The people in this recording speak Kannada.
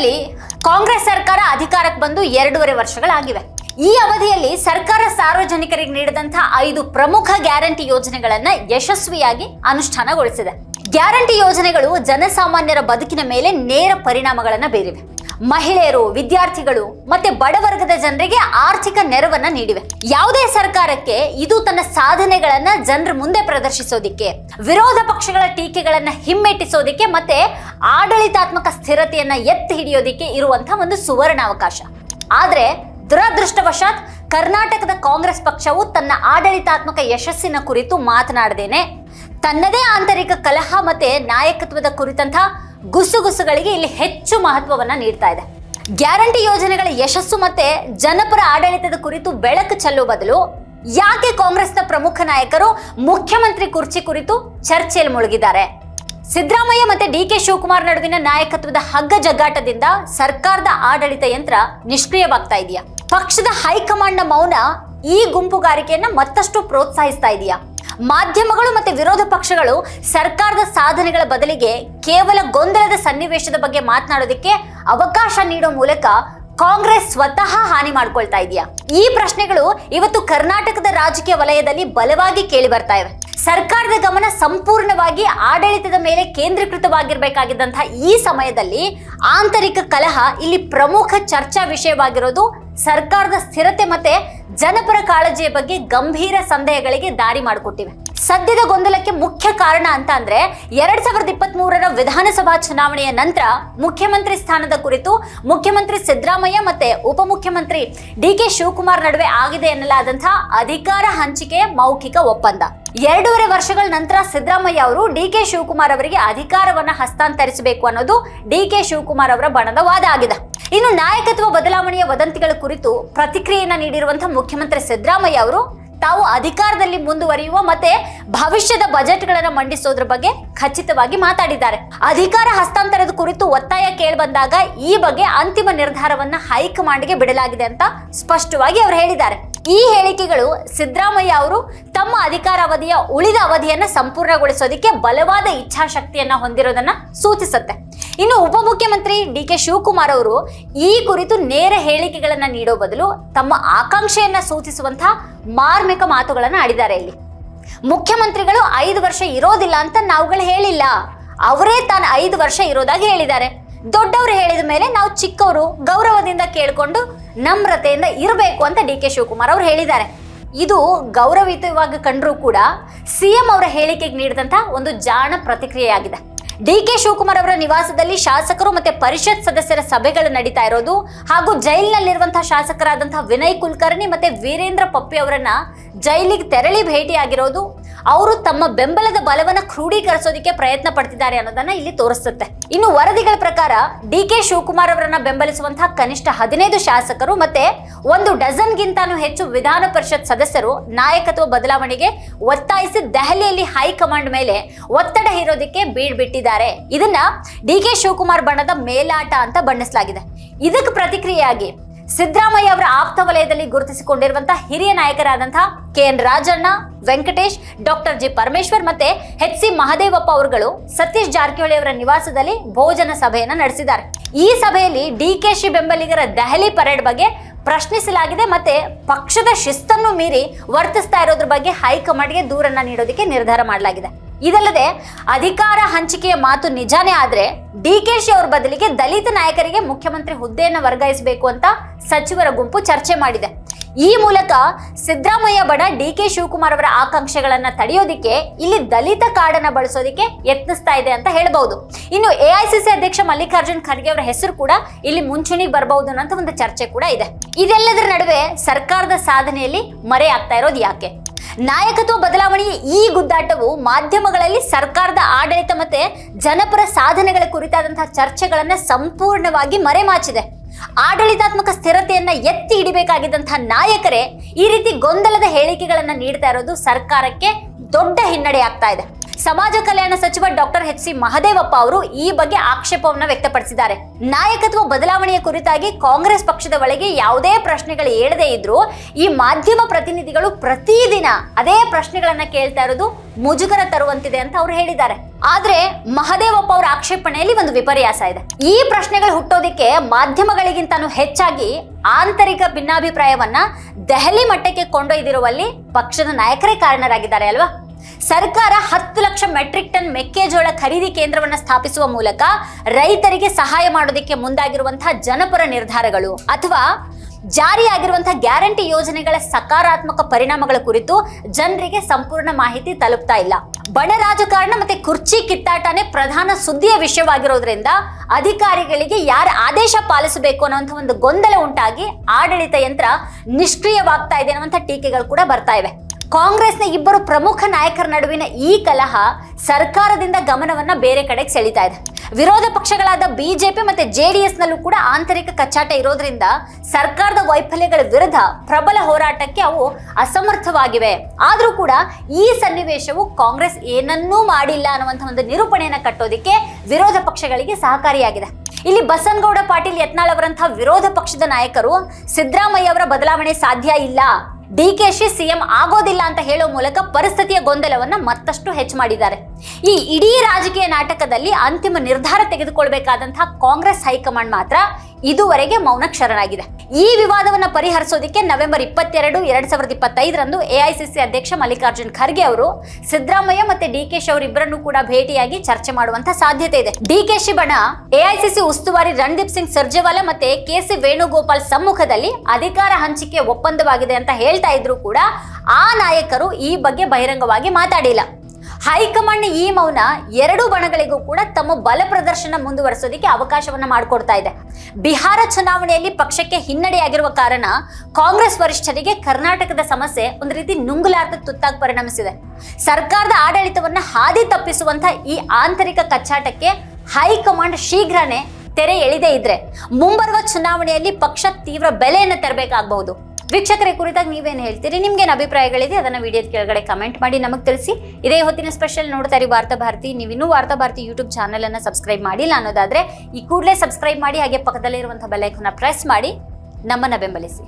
ರಾಜ್ಯದಲ್ಲಿ ಕಾಂಗ್ರೆಸ್ ಸರ್ಕಾರ ಅಧಿಕಾರಕ್ಕೆ ಬಂದು ಎರಡೂವರೆ ವರ್ಷಗಳಾಗಿವೆ. ಈ ಅವಧಿಯಲ್ಲಿ ಸರ್ಕಾರ ಸಾರ್ವಜನಿಕರಿಗೆ ನೀಡಿದಂತಹ ಐದು ಪ್ರಮುಖ ಗ್ಯಾರಂಟಿ ಯೋಜನೆಗಳನ್ನ ಯಶಸ್ವಿಯಾಗಿ ಅನುಷ್ಠಾನಗೊಳಿಸಿದೆ. ಗ್ಯಾರಂಟಿ ಯೋಜನೆಗಳು ಜನಸಾಮಾನ್ಯರ ಬದುಕಿನ ಮೇಲೆ ನೇರ ಪರಿಣಾಮಗಳನ್ನ ಬೀರಿವೆ. ಮಹಿಳೆಯರು, ವಿದ್ಯಾರ್ಥಿಗಳು ಮತ್ತೆ ಬಡವರ್ಗದ ಜನರಿಗೆ ಆರ್ಥಿಕ ನೆರವನ್ನ ನೀಡಿವೆ. ಯಾವುದೇ ಸರ್ಕಾರಕ್ಕೆ ಇದು ತನ್ನ ಸಾಧನೆಗಳನ್ನ ಜನರ ಮುಂದೆ ಪ್ರದರ್ಶಿಸೋದಿಕ್ಕೆ, ವಿರೋಧ ಪಕ್ಷಗಳ ಟೀಕೆಗಳನ್ನ ಹಿಮ್ಮೆಟ್ಟಿಸೋದಿಕ್ಕೆ ಮತ್ತೆ ಆಡಳಿತಾತ್ಮಕ ಸ್ಥಿರತೆಯನ್ನ ಎತ್ತಿ ಹಿಡಿಯೋದಿಕ್ಕೆ ಇರುವಂತಹ ಒಂದು ಸುವರ್ಣ ಅವಕಾಶ ಆದ್ರೆ ದುರದೃಷ್ಟವಶಾತ್ ಕರ್ನಾಟಕದ ಕಾಂಗ್ರೆಸ್ ಪಕ್ಷವು ತನ್ನ ಆಡಳಿತಾತ್ಮಕ ಯಶಸ್ಸಿನ ಕುರಿತು ಮಾತನಾಡದೇನೆ. ತನ್ನದೇ ಆಂತರಿಕ ಕಲಹ ಮತ್ತೆ ನಾಯಕತ್ವದ ಕುರಿತಂತಹ ಗುಸುಗುಸುಗಳಿಗೆ ಇಲ್ಲಿ ಹೆಚ್ಚು ಮಹತ್ವವನ್ನ ನೀಡ್ತಾ ಇದೆ. ಗ್ಯಾರಂಟಿ ಯೋಜನೆಗಳ ಯಶಸ್ಸು ಮತ್ತೆ ಜನಪರ ಆಡಳಿತದ ಕುರಿತು ಬೆಳಕು ಚೆಲ್ಲುವ ಬದಲು ಯಾಕೆ ಕಾಂಗ್ರೆಸ್ನ ಪ್ರಮುಖ ನಾಯಕರು ಮುಖ್ಯಮಂತ್ರಿ ಕುರ್ಚಿ ಕುರಿತು ಚರ್ಚೆಯಲ್ಲಿ ಮುಳುಗಿದ್ದಾರೆ? ಸಿದ್ದರಾಮಯ್ಯ ಮತ್ತೆ ಡಿ ಕೆ ಶಿವಕುಮಾರ್ ನಡುವಿನ ನಾಯಕತ್ವದ ಹಗ್ಗ ಜಗ್ಗಾಟದಿಂದ ಸರ್ಕಾರದ ಆಡಳಿತ ಯಂತ್ರ ನಿಷ್ಕ್ರಿಯವಾಗ್ತಾ ಇದೆಯಾ? ಪಕ್ಷದ ಹೈಕಮಾಂಡ್ನ ಮೌನ ಈ ಗುಂಪುಗಾರಿಕೆಯನ್ನ ಮತ್ತಷ್ಟು ಪ್ರೋತ್ಸಾಹಿಸ್ತಾ ಇದೆಯಾ? ಮಾಧ್ಯಮಗಳು ಮತ್ತೆ ವಿರೋಧ ಪಕ್ಷಗಳು ಸರ್ಕಾರದ ಸಾಧನೆಗಳ ಬದಲಿಗೆ ಕೇವಲ ಗೊಂದಲದ ಸನ್ನಿವೇಶದ ಬಗ್ಗೆ ಮಾತನಾಡೋದಕ್ಕೆ ಅವಕಾಶ ನೀಡೋ ಮೂಲಕ ಕಾಂಗ್ರೆಸ್ ಸ್ವತಃ ಹಾನಿ ಮಾಡ್ಕೊಳ್ತಾ ಇದೆಯಾ? ಈ ಪ್ರಶ್ನೆಗಳು ಇವತ್ತು ಕರ್ನಾಟಕದ ರಾಜಕೀಯ ವಲಯದಲ್ಲಿ ಬಲವಾಗಿ ಕೇಳಿ ಬರ್ತಾ ಇವೆ. ಸರ್ಕಾರದ ಗಮನ ಸಂಪೂರ್ಣವಾಗಿ ಆಡಳಿತದ ಮೇಲೆ ಕೇಂದ್ರೀಕೃತವಾಗಿರಬೇಕಾಗಿದ್ದಂತಹ ಈ ಸಮಯದಲ್ಲಿ ಆಂತರಿಕ ಕಲಹ ಇಲ್ಲಿ ಪ್ರಮುಖ ಚರ್ಚಾ ವಿಷಯವಾಗಿರೋದು ಸರ್ಕಾರದ ಸ್ಥಿರತೆ ಮತ್ತೆ ಜನಪರ ಕಾಳಜಿಯ ಬಗ್ಗೆ ಗಂಭೀರ ಸಂದೇಹಗಳಿಗೆ ದಾರಿ ಮಾಡಿಕೊಟ್ಟಿವೆ. ಸದ್ಯದ ಗೊಂದಲಕ್ಕೆ ಮುಖ್ಯ ಕಾರಣ ಅಂತ ಅಂದ್ರೆ ಎರಡ್ ಸಾವಿರದ ಇಪ್ಪತ್ತ್ ಮೂರರ ವಿಧಾನಸಭಾ ಚುನಾವಣೆಯ ನಂತರ ಮುಖ್ಯಮಂತ್ರಿ ಸ್ಥಾನದ ಕುರಿತು ಮುಖ್ಯಮಂತ್ರಿ ಸಿದ್ದರಾಮಯ್ಯ ಮತ್ತೆ ಉಪಮುಖ್ಯಮಂತ್ರಿ ಡಿ ಕೆ ಶಿವಕುಮಾರ್ ನಡುವೆ ಆಗಿದೆ ಎನ್ನಲಾದಂತಹ ಅಧಿಕಾರ ಹಂಚಿಕೆಯ ಮೌಖಿಕ ಒಪ್ಪಂದ. ಎರಡೂವರೆ ವರ್ಷಗಳ ನಂತರ ಸಿದ್ದರಾಮಯ್ಯ ಅವರು ಡಿ ಕೆ ಶಿವಕುಮಾರ್ ಅವರಿಗೆ ಅಧಿಕಾರವನ್ನ ಹಸ್ತಾಂತರಿಸಬೇಕು ಅನ್ನೋದು ಡಿ ಕೆ ಶಿವಕುಮಾರ್ ಅವರ ಬಣದ ವಾದ ಆಗಿದೆ. ಇನ್ನು ನಾಯಕತ್ವ ಬದಲಾವಣೆಯ ವದಂತಿಗಳ ಕುರಿತು ಪ್ರತಿಕ್ರಿಯೆಯನ್ನ ನೀಡಿರುವಂತಹ ಮುಖ್ಯಮಂತ್ರಿ ಸಿದ್ದರಾಮಯ್ಯ ಅವರು ತಾವು ಅಧಿಕಾರದಲ್ಲಿ ಮುಂದುವರಿಯುವ ಮತ್ತೆ ಭವಿಷ್ಯದ ಬಜೆಟ್ಗಳನ್ನು ಮಂಡಿಸೋದ್ರ ಬಗ್ಗೆ ಖಚಿತವಾಗಿ ಮಾತಾಡಿದ್ದಾರೆ. ಅಧಿಕಾರ ಹಸ್ತಾಂತರದ ಕುರಿತು ಒತ್ತಾಯ ಕೇಳಿಬಂದಾಗ ಈ ಬಗ್ಗೆ ಅಂತಿಮ ನಿರ್ಧಾರವನ್ನ ಹೈಕಮಾಂಡ್ಗೆ ಬಿಡಲಾಗಿದೆ ಅಂತ ಸ್ಪಷ್ಟವಾಗಿ ಅವರು ಹೇಳಿದ್ದಾರೆ. ಈ ಹೇಳಿಕೆಗಳು ಸಿದ್ದರಾಮಯ್ಯ ಅವರು ತಮ್ಮ ಅಧಿಕಾರಾವಧಿಯ ಉಳಿದ ಅವಧಿಯನ್ನ ಸಂಪೂರ್ಣಗೊಳಿಸೋದಕ್ಕೆ ಬಲವಾದ ಇಚ್ಛಾಶಕ್ತಿಯನ್ನ ಹೊಂದಿರೋದನ್ನ ಸೂಚಿಸುತ್ತೆ. ಇನ್ನು ಉಪಮುಖ್ಯಮಂತ್ರಿ ಡಿ ಕೆ ಶಿವಕುಮಾರ್ ಅವರು ಈ ಕುರಿತು ನೇರ ಹೇಳಿಕೆಗಳನ್ನ ನೀಡೋ ಬದಲು ತಮ್ಮ ಆಕಾಂಕ್ಷೆಯನ್ನ ಸೂಚಿಸುವಂತಹ ಮಾರ್ಮಿಕ ಮಾತುಗಳನ್ನ ಆಡಿದ್ದಾರೆ ಇಲ್ಲಿ. ಮುಖ್ಯಮಂತ್ರಿಗಳು ಐದು ವರ್ಷ ಇರೋದಿಲ್ಲ ಅಂತ ನಾವುಗಳು ಹೇಳಿಲ್ಲ. ಅವರೇ ತಾನು ಐದು ವರ್ಷ ಇರೋದಾಗಿ ಹೇಳಿದ್ದಾರೆ. ದೊಡ್ಡವರು ಹೇಳಿದ ಮೇಲೆ ನಾವು ಚಿಕ್ಕವರು ಗೌರವದಿಂದ ಕೇಳಿಕೊಂಡು ನಮ್ರತೆಯಿಂದ ಇರಬೇಕು ಅಂತ ಡಿ ಕೆ ಶಿವಕುಮಾರ್ ಅವರು ಹೇಳಿದ್ದಾರೆ. ಇದು ಗೌರವಯುತವಾಗಿ ಕಂಡರೂ ಕೂಡ ಸಿಎಂ ಅವರ ಹೇಳಿಕೆಗೆ ನೀಡಿದಂತಹ ಒಂದು ಜಾಣ ಪ್ರತಿಕ್ರಿಯೆಯಾಗಿದೆ. ಡಿ ಕೆ ಶಿವಕುಮಾರ್ ಅವರ ನಿವಾಸದಲ್ಲಿ ಶಾಸಕರು ಮತ್ತೆ ಪರಿಷತ್ ಸದಸ್ಯರ ಸಭೆಗಳು ನಡೀತಾ ಇರೋದು ಹಾಗೂ ಜೈಲಿನಲ್ಲಿರುವಂತಹ ಶಾಸಕರಾದಂತಹ ವಿನಯ್ ಕುಲಕರ್ಣಿ ಮತ್ತೆ ವೀರೇಂದ್ರ ಪಪ್ಪಿ ಅವರನ್ನ ಜೈಲಿಗೆ ತೆರಳಿ ಭೇಟಿಯಾಗಿರೋದು ಅವರು ತಮ್ಮ ಬೆಂಬಲದ ಬಲವನ್ನ ಕ್ರೋಢೀಕರಿಸೋದಕ್ಕೆ ಪ್ರಯತ್ನ ಪಡ್ತಿದ್ದಾರೆ ಅನ್ನೋದನ್ನ ಇಲ್ಲಿ ತೋರಿಸುತ್ತೆ. ಇನ್ನು ವರದಿಗಳ ಪ್ರಕಾರ ಡಿ ಕೆ ಶಿವಕುಮಾರ್ ಅವರನ್ನ ಬೆಂಬಲಿಸುವಂತಹ ಕನಿಷ್ಠ ಹದಿನೈದು ಶಾಸಕರು ಮತ್ತೆ ಒಂದು ಡಜನ್ ಡಜನ್ಗಿಂತಾನು ಹೆಚ್ಚು ವಿಧಾನ ಪರಿಷತ್ ಸದಸ್ಯರು ನಾಯಕತ್ವ ಬದಲಾವಣೆಗೆ ಒತ್ತಾಯಿಸಿ ದೆಹಲಿಯಲ್ಲಿ ಹೈಕಮಾಂಡ್ ಮೇಲೆ ಒತ್ತಡ ಹೇರೋದಕ್ಕೆ ಬೀಳ್ಬಿಟ್ಟಿದ್ದಾರೆ. ಇದನ್ನ ಡಿ ಕೆ ಶಿವಕುಮಾರ್ ಬಣ್ಣದ ಮೇಲಾಟ ಅಂತ ಬಣ್ಣಿಸಲಾಗಿದೆ. ಇದಕ್ಕೆ ಪ್ರತಿಕ್ರಿಯೆಯಾಗಿ ಸಿದ್ದರಾಮಯ್ಯ ಅವರ ಆಪ್ತ ವಲಯದಲ್ಲಿ ಗುರುತಿಸಿಕೊಂಡಿರುವಂತಹ ಹಿರಿಯ ನಾಯಕರಾದಂತಹ K N Rajanna, Venkatesh, doctor G Parameshwar ಮತ್ತೆ ಎಚ್ ಸಿ ಮಹದೇವಪ್ಪ ಅವರುಗಳು ಸತೀಶ್ ಜಾರಕಿಹೊಳಿ ಅವರ ನಿವಾಸದಲ್ಲಿ ಭೋಜನ ಸಭೆಯನ್ನು ನಡೆಸಿದ್ದಾರೆ. ಈ ಸಭೆಯಲ್ಲಿ ಡಿ ಕೆ ಶಿ ಬೆಂಬಲಿಗರ ದೆಹಲಿ ಪರೇಡ್ ಬಗ್ಗೆ ಪ್ರಶ್ನಿಸಲಾಗಿದೆ ಮತ್ತೆ ಪಕ್ಷದ ಶಿಸ್ತನ್ನು ಮೀರಿ ವರ್ತಿಸ್ತಾ ಇರೋದ್ರ ಬಗ್ಗೆ ಹೈಕಮಾಂಡ್ಗೆ ದೂರನ್ನ ನೀಡೋದಕ್ಕೆ ನಿರ್ಧಾರ ಮಾಡಲಾಗಿದೆ. ಇದಲ್ಲದೆ ಅಧಿಕಾರ ಹಂಚಿಕೆಯ ಮಾತು ನಿಜಾನೇ ಆದ್ರೆ ಶಿ ಅವ್ರ ಬದಲಿಗೆ ದಲಿತ ನಾಯಕರಿಗೆ ಮುಖ್ಯಮಂತ್ರಿ ಹುದ್ದೆಯನ್ನು ವರ್ಗಾಯಿಸಬೇಕು ಅಂತ ಸಚಿವರ ಗುಂಪು ಚರ್ಚೆ ಮಾಡಿದೆ. ಈ ಮೂಲಕ ಸಿದ್ದರಾಮಯ್ಯ ಬಡ ಡಿ ಕೆ ಶಿವಕುಮಾರ್ ಅವರ ಆಕಾಂಕ್ಷೆಗಳನ್ನ ತಡೆಯೋದಿಕ್ಕೆ ಇಲ್ಲಿ ದಲಿತ ಕಾರ್ಡನ್ನ ಬಳಸೋದಿಕ್ಕೆ ಯತ್ನಿಸ್ತಾ ಇದೆ ಅಂತ ಹೇಳಬಹುದು. ಇನ್ನು ಎಐಸಿಸಿ ಅಧ್ಯಕ್ಷ ಮಲ್ಲಿಕಾರ್ಜುನ್ ಖರ್ಗೆ ಅವರ ಹೆಸರು ಕೂಡ ಇಲ್ಲಿ ಮುಂಚೂಣಿಗೆ ಬರಬಹುದು ಅನ್ನೋ ಒಂದು ಚರ್ಚೆ ಕೂಡ ಇದೆ. ಇದೆಲ್ಲದರ ನಡುವೆ ಸರ್ಕಾರದ ಸಾಧನೆಯಲ್ಲಿ ಮರೆಯಾಗ್ತಾ ಇರೋದು ಯಾಕೆ? ನಾಯಕತ್ವ ಬದಲಾವಣೆಯ ಈ ಗುದ್ದಾಟವು ಮಾಧ್ಯಮಗಳಲ್ಲಿ ಸರ್ಕಾರದ ಆಡಳಿತ ಮತ್ತೆ ಜನಪರ ಸಾಧನೆಗಳ ಕುರಿತಾದಂತಹ ಚರ್ಚೆಗಳನ್ನ ಸಂಪೂರ್ಣವಾಗಿ ಮರೆಮಾಚಿದೆ. ಆಡಳಿತಾತ್ಮಕ ಸ್ಥಿರತೆಯನ್ನ ಎತ್ತಿ ಹಿಡಿಬೇಕಾಗಿದ್ದಂತಹ ನಾಯಕರೇ ಈ ರೀತಿ ಗೊಂದಲದ ಹೇಳಿಕೆಗಳನ್ನ ನೀಡ್ತಾ ಇರೋದು ಸರ್ಕಾರಕ್ಕೆ ದೊಡ್ಡ ಹಿನ್ನಡೆ ಆಗ್ತಾ ಇದೆ. ಸಮಾಜ ಕಲ್ಯಾಣ ಸಚಿವ ಡಾಕ್ಟರ್ ಎಚ್ ಸಿ ಮಹದೇವಪ್ಪ ಅವರು ಈ ಬಗ್ಗೆ ಆಕ್ಷೇಪವನ್ನು ವ್ಯಕ್ತಪಡಿಸಿದ್ದಾರೆ. ನಾಯಕತ್ವ ಬದಲಾವಣೆಯ ಕುರಿತಾಗಿ ಕಾಂಗ್ರೆಸ್ ಪಕ್ಷದ ಒಳಗೆ ಯಾವುದೇ ಪ್ರಶ್ನೆಗಳು ಹೇಳದೇ ಇದ್ರು ಈ ಮಾಧ್ಯಮ ಪ್ರತಿನಿಧಿಗಳು ಪ್ರತಿದಿನ ಅದೇ ಪ್ರಶ್ನೆಗಳನ್ನ ಕೇಳ್ತಾ ಇರೋದು ಮುಜುಗರ ತರುವಂತಿದೆ ಅಂತ ಅವರು ಹೇಳಿದ್ದಾರೆ. ಆದ್ರೆ ಮಹದೇವಪ್ಪ ಅವರ ಆಕ್ಷೇಪಣೆಯಲ್ಲಿ ಒಂದು ವಿಪರ್ಯಾಸ ಇದೆ. ಈ ಪ್ರಶ್ನೆಗಳು ಹುಟ್ಟೋದಿಕ್ಕೆ ಮಾಧ್ಯಮಗಳಿಗಿಂತನೂ ಹೆಚ್ಚಾಗಿ ಆಂತರಿಕ ಭಿನ್ನಾಭಿಪ್ರಾಯವನ್ನ ದೆಹಲಿ ಮಟ್ಟಕ್ಕೆ ಕೊಂಡೊಯ್ದಿರುವಲ್ಲಿ ಪಕ್ಷದ ನಾಯಕರೇ ಕಾರಣರಾಗಿದ್ದಾರೆ ಅಲ್ವಾ? ಸರ್ಕಾರ ಹತ್ತು ಲಕ್ಷ ಮೆಟ್ರಿಕ್ ಟನ್ ಮೆಕ್ಕೆಜೋಳ ಖರೀದಿ ಕೇಂದ್ರವನ್ನು ಸ್ಥಾಪಿಸುವ ಮೂಲಕ ರೈತರಿಗೆ ಸಹಾಯ ಮಾಡೋದಕ್ಕೆ ಮುಂದಾಗಿರುವಂತಹ ಜನಪರ ನಿರ್ಧಾರಗಳು ಅಥವಾ ಜಾರಿಯಾಗಿರುವಂತಹ ಗ್ಯಾರಂಟಿ ಯೋಜನೆಗಳ ಸಕಾರಾತ್ಮಕ ಪರಿಣಾಮಗಳ ಕುರಿತು ಜನರಿಗೆ ಸಂಪೂರ್ಣ ಮಾಹಿತಿ ತಲುಪ್ತಾ ಇಲ್ಲ. ಬಣ ರಾಜಕಾರಣ ಮತ್ತೆ ಕುರ್ಚಿ ಕಿತ್ತಾಟನೇ ಪ್ರಧಾನ ಸುದ್ದಿಯ ವಿಷಯವಾಗಿರೋದ್ರಿಂದ ಅಧಿಕಾರಿಗಳಿಗೆ ಯಾರ ಆದೇಶ ಪಾಲಿಸಬೇಕು ಅನ್ನುವಂಥ ಒಂದು ಗೊಂದಲ ಉಂಟಾಗಿ ಆಡಳಿತ ಯಂತ್ರ ನಿಷ್ಕ್ರಿಯವಾಗ್ತಾ ಇದೆ ಅನ್ನುವಂಥ ಟೀಕೆಗಳು ಕೂಡ ಬರ್ತಾ ಇವೆ. ಕಾಂಗ್ರೆಸ್ನ ಇಬ್ಬರು ಪ್ರಮುಖ ನಾಯಕರ ನಡುವಿನ ಈ ಕಲಹ ಸರ್ಕಾರದಿಂದ ಗಮನವನ್ನ ಬೇರೆ ಕಡೆಗೆ ಸೆಳೀತಾ ಇದೆ. ವಿರೋಧ ಪಕ್ಷಗಳಾದ ಬಿಜೆಪಿ ಮತ್ತೆ ಡಿ ನಲ್ಲೂ ಕೂಡ ಆಂತರಿಕ ಕಚ್ಚಾಟ ಇರೋದ್ರಿಂದ ಸರ್ಕಾರದ ವೈಫಲ್ಯಗಳ ವಿರುದ್ಧ ಪ್ರಬಲ ಹೋರಾಟಕ್ಕೆ ಅವು ಅಸಮರ್ಥವಾಗಿವೆ. ಆದರೂ ಕೂಡ ಈ ಸನ್ನಿವೇಶವು ಕಾಂಗ್ರೆಸ್ ಏನನ್ನೂ ಮಾಡಿಲ್ಲ ಅನ್ನುವಂಥ ಒಂದು ನಿರೂಪಣೆಯನ್ನು ಕಟ್ಟೋದಿಕ್ಕೆ ವಿರೋಧ ಪಕ್ಷಗಳಿಗೆ ಸಹಕಾರಿಯಾಗಿದೆ. ಇಲ್ಲಿ ಬಸನ್ಗೌಡ ಪಾಟೀಲ್ ಯತ್ನಾಳ್ ಅವರಂತಹ ವಿರೋಧ ಪಕ್ಷದ ನಾಯಕರು ಸಿದ್ದರಾಮಯ್ಯ ಅವರ ಬದಲಾವಣೆ ಸಾಧ್ಯ ಇಲ್ಲ. ಡಿಕೆಶಿ ಸಿಎಂ ಆಗೋದಿಲ್ಲ ಅಂತ ಹೇಳೋ ಮೂಲಕ ಪರಿಸ್ಥಿತಿಯ ಗೊಂದಲವನ್ನ ಮತ್ತಷ್ಟು ಹೆಚ್ಚು ಮಾಡಿದ್ದಾರೆ. ಈ ಇಡೀ ರಾಜಕೀಯ ನಾಟಕದಲ್ಲಿ ಅಂತಿಮ ನಿರ್ಧಾರ ತೆಗೆದುಕೊಳ್ಬೇಕಾದಂತಹ ಕಾಂಗ್ರೆಸ್ ಹೈಕಮಾಂಡ್ ಮಾತ್ರ ಇದುವರೆಗೆ ಮೌನ ಕ್ಷರಣಾಗಿದೆ ಈ ವಿವಾದವನ್ನು ಪರಿಹರಿಸೋದಕ್ಕೆ ನವೆಂಬರ್ ಇಪ್ಪತ್ತೆರಡು, ಎರಡ್ ಸಾವಿರದ ಇಪ್ಪತ್ತೈದರಂದು ಎಐಸಿಸಿ ಅಧ್ಯಕ್ಷ ಮಲ್ಲಿಕಾರ್ಜುನ್ ಖರ್ಗೆ ಅವರು ಸಿದ್ದರಾಮಯ್ಯ ಮತ್ತೆ ಡಿಕೆಶಿ ಅವರಿಬ್ಬರನ್ನು ಕೂಡ ಭೇಟಿಯಾಗಿ ಚರ್ಚೆ ಮಾಡುವಂತ ಸಾಧ್ಯತೆ ಇದೆ. ಡಿಕೆಶಿ ಬಣ ಎಐಸಿಸಿ ಉಸ್ತುವಾರಿ ರಣದೀಪ್ ಸಿಂಗ್ ಸರ್ಜೇವಾಲಾ ಮತ್ತೆ ಕೆ ಸಿ ವೇಣುಗೋಪಾಲ್ ಸಮ್ಮುಖದಲ್ಲಿ ಅಧಿಕಾರ ಹಂಚಿಕೆ ಒಪ್ಪಂದವಾಗಿದೆ ಅಂತ ಹೇಳ್ತಾ ಇದ್ರು ಕೂಡ ಆ ನಾಯಕರು ಈ ಬಗ್ಗೆ ಬಹಿರಂಗವಾಗಿ ಮಾತಾಡಿಲ್ಲ. ಹೈಕಮಾಂಡ್ ಈ ಮೌನ ಎರಡೂ ಬಣಗಳಿಗೂ ಕೂಡ ತಮ್ಮ ಬಲ ಪ್ರದರ್ಶನ ಮುಂದುವರಿಸೋದಕ್ಕೆ ಅವಕಾಶವನ್ನ ಮಾಡಿಕೊಡ್ತಾ ಇದೆ. ಬಿಹಾರ ಚುನಾವಣೆಯಲ್ಲಿ ಪಕ್ಷಕ್ಕೆ ಹಿನ್ನಡೆಯಾಗಿರುವ ಕಾರಣ ಕಾಂಗ್ರೆಸ್ ವರಿಷ್ಠರಿಗೆ ಕರ್ನಾಟಕದ ಸಮಸ್ಯೆ ಒಂದು ರೀತಿ ನುಂಗುಲಾರ್ದ ತುತ್ತಾಗಿ ಪರಿಣಮಿಸಿದೆ. ಸರ್ಕಾರದ ಆಡಳಿತವನ್ನ ಹಾದಿ ತಪ್ಪಿಸುವಂತ ಈ ಆಂತರಿಕ ಕಚ್ಚಾಟಕ್ಕೆ ಹೈಕಮಾಂಡ್ ಶೀಘ್ರನೇ ತೆರೆ ಎಳಿದೇ ಇದ್ರೆ ಮುಂಬರುವ ಚುನಾವಣೆಯಲ್ಲಿ ಪಕ್ಷ ತೀವ್ರ ಬೆಲೆಯನ್ನು ತರಬೇಕಾಗಬಹುದು. ವೀಕ್ಷಕರ, ಕುರಿತಾಗಿ ನೀವೇನು ಹೇಳ್ತೀರಿ? ನಿಮ್ಗೇನು ಅಭಿಪ್ರಾಯಗಳಿದೆ? ಅದನ್ನು ವಿಡಿಯೋದ ಕೆಳಗಡೆ ಕಮೆಂಟ್ ಮಾಡಿ ನಮಗೆ ತಿಳಿಸಿ. ಇದೇ ಹೊತ್ತಿನ ಸ್ಪೆಷಲ್ ನೋಡ್ತಾ ಇರಿ ವಾರ್ತಾ ಭಾರತಿ. ನೀವು ಇನ್ನೂ ವಾರ್ತಾ ಭಾರತಿ ಯೂಟ್ಯೂಬ್ ಚಾನಲನ್ನು ಸಬ್ಸ್ಕ್ರೈಬ್ ಮಾಡಿಲ್ಲ ಅನ್ನೋದಾದ್ರೆ, ಈ ಕೂಡಲೇ ಸಬ್ಸ್ಕ್ರೈಬ್ ಮಾಡಿ, ಹಾಗೆ ಪಕ್ಕದಲ್ಲಿರುವಂಥ ಬೆಲ್ಲೈಕನ್ನ ಪ್ರೆಸ್ ಮಾಡಿ. ನಮ್ಮನ್ನು ಬೆಂಬಲಿಸಿ.